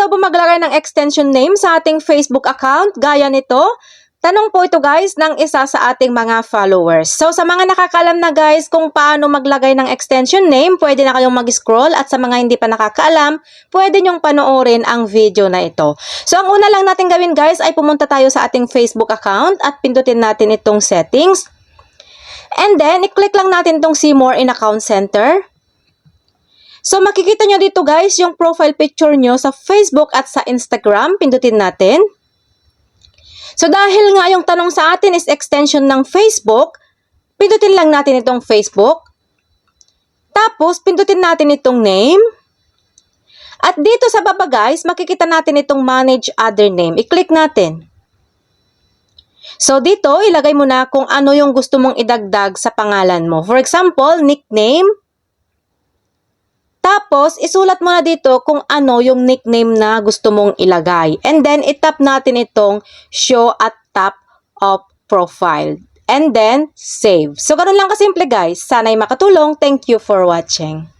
daw ba maglagay ng extension name sa ating Facebook account gaya nito? Tanong po ito guys ng isa sa ating mga followers. So sa mga nakakaalam na guys kung paano maglagay ng extension name, pwede na kayong mag-scroll at sa mga hindi pa nakakaalam, pwede nyong panoorin ang video na ito. So ang una lang natin gawin guys ay pumunta tayo sa ating Facebook account at pindutin natin itong settings. And then, i-click lang natin itong see more in account center. So makikita nyo dito guys yung profile picture nyo sa Facebook at sa Instagram. Pindutin natin. So dahil nga yung tanong sa atin is extension ng Facebook, pindutin lang natin itong Facebook. Tapos pindutin natin itong name. At dito sa baba guys, makikita natin itong manage other name. I-click natin. So dito, ilagay mo na kung ano yung gusto mong idagdag sa pangalan mo. For example, nickname. Tapos, isulat mo na dito kung ano yung nickname na gusto mong ilagay. And then, itap natin itong show at top of profile. And then, save. So, ganun lang kasimple guys. Sana'y makatulong. Thank you for watching.